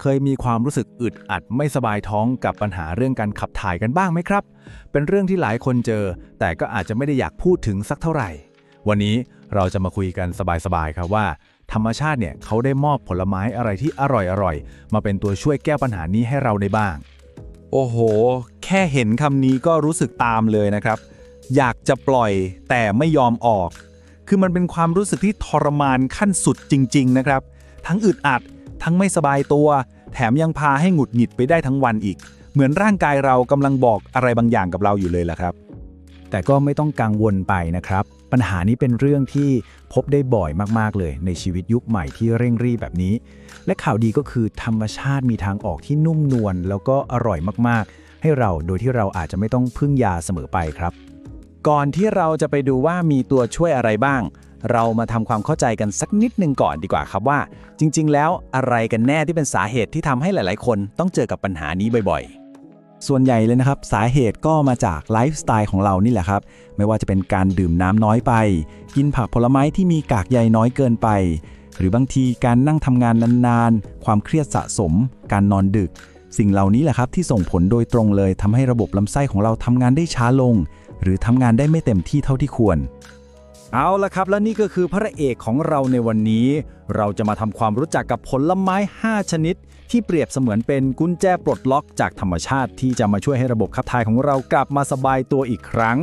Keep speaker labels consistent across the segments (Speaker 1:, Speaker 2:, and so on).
Speaker 1: เคยมีความรู้สึกอึดอัดไม่สบายท้องกับปัญหาเรื่องการขับถ่ายกันบ้างไหมครับ เป็นเรื่องที่หลายคนเจอ แต่ก็อาจจะไม่ได้อยากพูดถึงสักเท่าไหร่ วันนี้เราจะมาคุยกันสบายๆครับว่า ธรรมชาติเนี่ยเขาได้มอบผลไม้อะไรที่อร่อยๆมาเป็นตัวช่วยแก้ปัญหานี้ให้เราได้บ้าง
Speaker 2: โอ้โห แค่เห็นคำนี้ก็รู้สึกตามเลยนะครับ อยากจะปล่อยแต่ไม่ยอมออก คือมันเป็นความรู้สึกที่ทรมานขั้นสุดจริง ๆ นะครับ ทั้งอึดอัด ทั้งไม่สบายตัว แถมยังพาให้หงุดหงิดไปได้ทั้งวันอีก เหมือนร่างกายเรากำลังบอกอะไรบางอย่างกับเราอยู่เลยล่ะครับ
Speaker 1: แต่ก็ไม่ต้องกังวลไปนะครับ ปัญหานี้เป็นเรื่องที่พบได้บ่อยมากๆเลย ในชีวิตยุคใหม่ที่เร่งรีบแบบนี้ และข่าวดีก็คือธรรมชาติมีทางออกที่นุ่มนวลแล้วก็อร่อยมากๆ ให้เราโดยที่เราอาจจะไม่ต้องพึ่งยาเสมอไปครับ
Speaker 2: ก่อนที่เราจะไปดูว่ามีตัวช่วยอะไรบ้าง เรามาทำความเข้าใจกันสักนิดนึงก่อนดีกว่าครับว่า จริง ๆ แล้วอะไรกันแน่ที่เป็นสาเหตุที่ทำให้หลาย ๆ คนต้องเจอกับปัญหานี้บ่อย ๆ
Speaker 1: ส่วนใหญ่เลยนะครับ สาเหตุก็มาจากไลฟ์สไตล์ของเรานี่แหละครับ ไม่ว่าจะเป็นการดื่มน้ำน้อยไป กินผักผลไม้ที่มีกากใยน้อยเกินไป หรือบางทีการนั่งทำงานนานๆ ความเครียดสะสม การนอนดึก สิ่งเหล่านี้แหละครับที่ส่งผลโดยตรงเลยทำให้ระบบลำไส้ของเราทำงานได้ช้าลง หรือทำงานได้ไม่เต็มที่เท่าที่ควร
Speaker 2: เอาละครับ และนี่ก็คือพระเอกของเราในวันนี้ เราจะมาทำความรู้จักกับผลไม้ 5 ชนิด ที่เปรียบเสมือนเป็นกุญแจปลดล็อกจากธรรมชาติที่จะมาช่วยให้ระบบขับถ่ายของเรากลับมาสบายตัวอีกครั้ง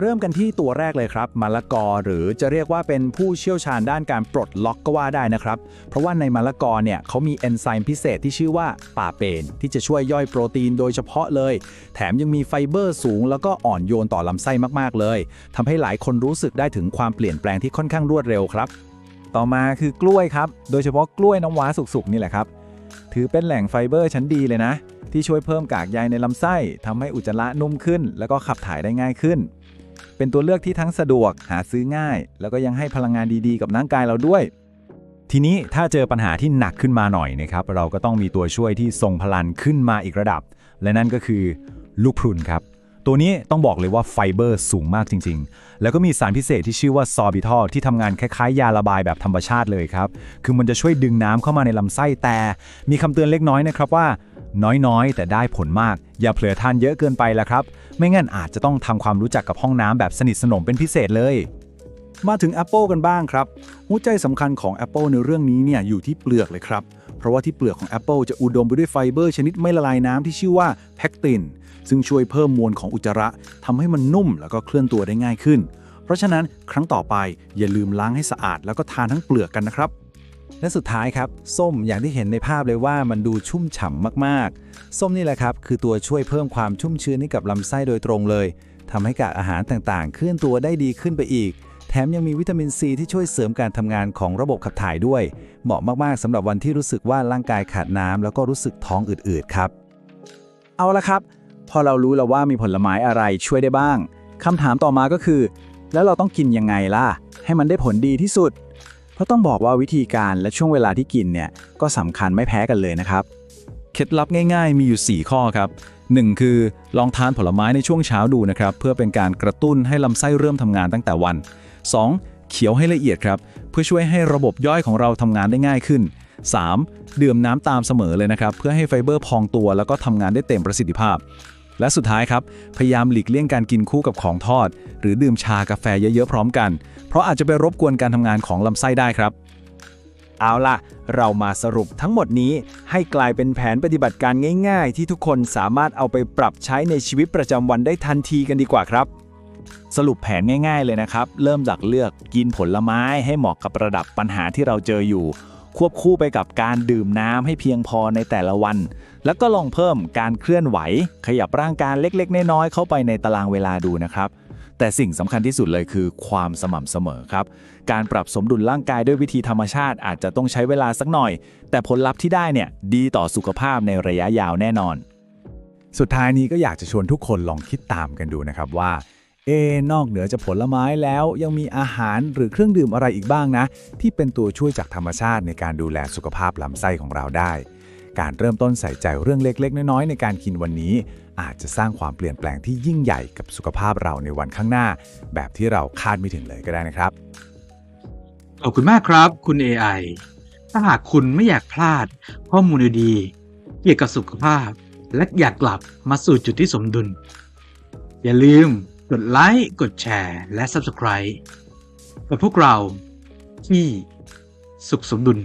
Speaker 2: เริ่มกันที่ตัวแรกเลยครับมะละกอหรือจะเรียกว่าเป็นผู้เชี่ยวชาญด้านการปลดล็อกก็ว่าได้นะครับ เพราะว่าในมะละกอเนี่ยเขามีเอนไซม์พิเศษที่ชื่อว่าปาเปน ที่จะช่วยย่อยโปรตีนโดยเฉพาะเลย แถมยังมีไฟเบอร์สูง แล้วก็อ่อนโยนต่อลำไส้มากๆเลยทำให้หลายคนรู้สึกได้ถึงความเปลี่ยนแปลงที่ค่อนข้างรวดเร็วครับ ต่อมาคือกล้วยครับโดยเฉพาะกล้วยน้ำว้าสุกๆนี่แหละครับถือเป็นแหล่งไฟเบอร์ชั้นดีเลยนะ ที่ช่วยเพิ่มกากใยในลำไส้ทำให้อุจจาระนุ่มขึ้น แล้วก็ขับถ่ายได้ง่ายขึ้น เป็นตัวเลือกที่ทั้งสะดวกหาซื้อง่าย แล้วก็ยังให้พลังงานดีๆ กับร่างกายเราด้วย ทีนี้ถ้าเจอปัญหาที่หนักขึ้นมาหน่อยนะครับ เราก็ต้องมีตัวช่วยที่ทรงพลังขึ้นมาอีกระดับ และนั่นก็คือลูกพรุนครับ ตัวนี้ต้องบอกเลยว่าไฟเบอร์สูงมากจริง ๆ แล้วก็มีสารพิเศษที่ชื่อว่าซอบิทอลที่ทำงานคล้ายๆ ยาระบายแบบธรรมชาติเลยครับ คือมันจะช่วยดึงน้ำเข้ามาในลำไส้แต่ มีคำเตือนเล็กน้อยนะครับว่าน้อยๆ แต่ได้ผลมาก อย่าเผลอทานเยอะเกินไปละครับ ไม่งั้นอาจจะต้องทำความรู้จักกับห้องน้ำแบบสนิทสนมเป็นพิเศษเลย มาถึง Apple กันบ้างครับ หัวใจสำคัญของ Apple ในเรื่องนี้เนี่ยอยู่ที่เปลือกเลยครับ เพราะว่าที่เปลือกของ Apple จะอุดมไปด้วยไฟเบอร์ชนิดไม่ละลายน้ำที่ชื่อว่าแพคติน ซึ่งช่วยเพิ่มมวลของอุจจาระทำให้มันนุ่มแล้วก็เคลื่อนตัวได้ง่ายขึ้น เพราะฉะนั้นครั้งต่อไปอย่าลืมล้างให้สะอาดแล้วก็ทานทั้งเปลือกกันนะครับ และสุดท้ายครับ ส้มอย่างที่เห็นในภาพเลยว่ามันดูชุ่มฉ่ำมากๆ ส้มนี่แหละครับ คือตัวช่วยเพิ่มความชุ่มชื้นให้กับลำไส้โดยตรงเลยทำให้กากอาหารต่างๆ เคลื่อนตัวได้ดีขึ้นไปอีก แถมยังมีวิตามินซีที่ช่วยเสริมการทำงานของระบบขับถ่ายด้วย เหมาะมากๆสำหรับวันที่รู้สึกว่าร่างกายขาดน้ำแล้วก็รู้สึกท้องอืดๆครับ เอาละครับ พอเรารู้แล้วว่ามีผลไม้อะไรช่วยได้บ้างคำถามต่อมาก็คือ แล้วเราต้องกินยังไงล่ะ ให้มันได้ผลดีที่สุด เพราะต้องบอกว่าวิธีการและช่วงเวลาที่กินเนี่ยก็สำคัญไม่แพ้กันเลยนะครับ เคล็ดลับง่ายๆ มีอยู่ 4 ข้อครับ 1. คือลองทานผลไม้ในช่วงเช้าดูนะครับ เพื่อเป็นการกระตุ้นให้ลำไส้เริ่มทำงานตั้งแต่วัน 2. เคี้ยวให้ละเอียดครับ เพื่อช่วยให้ระบบย่อยของเราทำงานได้ง่ายขึ้น 3. ดื่มน้ำตามเสมอเลยนะครับ เพื่อให้ไฟเบอร์พองตัวแล้วก็ทำงานได้เต็มประสิทธิภาพ และสุดท้ายครับ พยายามหลีกเลี่ยงการกินคู่กับของทอด หรือดื่มชากาแฟเยอะๆพร้อมกัน เพราะอาจจะไปรบกวนการทำงานของลำไส้ได้ครับ เอาล่ะ เรามาสรุปทั้งหมดนี้ ให้กลายเป็นแผนปฏิบัติการง่าย ๆ ที่ทุกคนสามารถเอาไปปรับใช้ในชีวิตประจำวันได้ทันทีกันดีกว่าครับสรุปแผนง่าย ๆ เลยนะครับ เริ่มจากเลือกกินผลไม้ให้เหมาะกับระดับปัญหาที่เราเจออยู่ ควบคู่ไปกับการดื่มน้ำให้เพียงพอในแต่ละวัน แล้วก็ลองเพิ่มการเคลื่อนไหว ขยับร่างกายเล็กๆ น้อยๆเข้าไปในตารางเวลาดูนะครับแต่สิ่งสำคัญที่สุดเลยคือความสม่ำเสมอครับ การปรับสมดุลร่างกายด้วยวิธีธรรมชาติอาจจะต้องใช้เวลาสักหน่อย แต่ผลลัพธ์ที่ได้เนี่ยดีต่อสุขภาพในระยะยาวแน่นอน
Speaker 1: สุดท้ายนี้ก็อยากจะชวนทุกคนลองคิดตามกันดูนะครับว่า เอนอกเหนือจากผลไม้แล้วยังมีอาหารหรือเครื่องดื่มอะไรอีกบ้างนะ ที่เป็นตัวช่วยจากธรรมชาติในการดูแลสุขภาพลำไส้ของเราได้ การเริ่มต้นใส่ใจเรื่องเล็ก ๆ น้อยๆในการกินวันนี้ อาจจะสร้างความเปลี่ยนแปลงที่ยิ่งใหญ่กับสุขภาพเราในวันข้างหน้า แบบที่เราคาดไม่ถึงเลยก็ได้นะครับ
Speaker 3: ขอบคุณมากครับคุณ AI ถ้าหากคุณไม่อยากพลาดข้อมูลดีๆเกี่ยวกับสุขภาพ และอยากกลับมาสู่จุดที่สมดุล อย่าลืม กดไลค์ กดแชร์ และ Subscribe กับพวกเราที่สุขสมดุล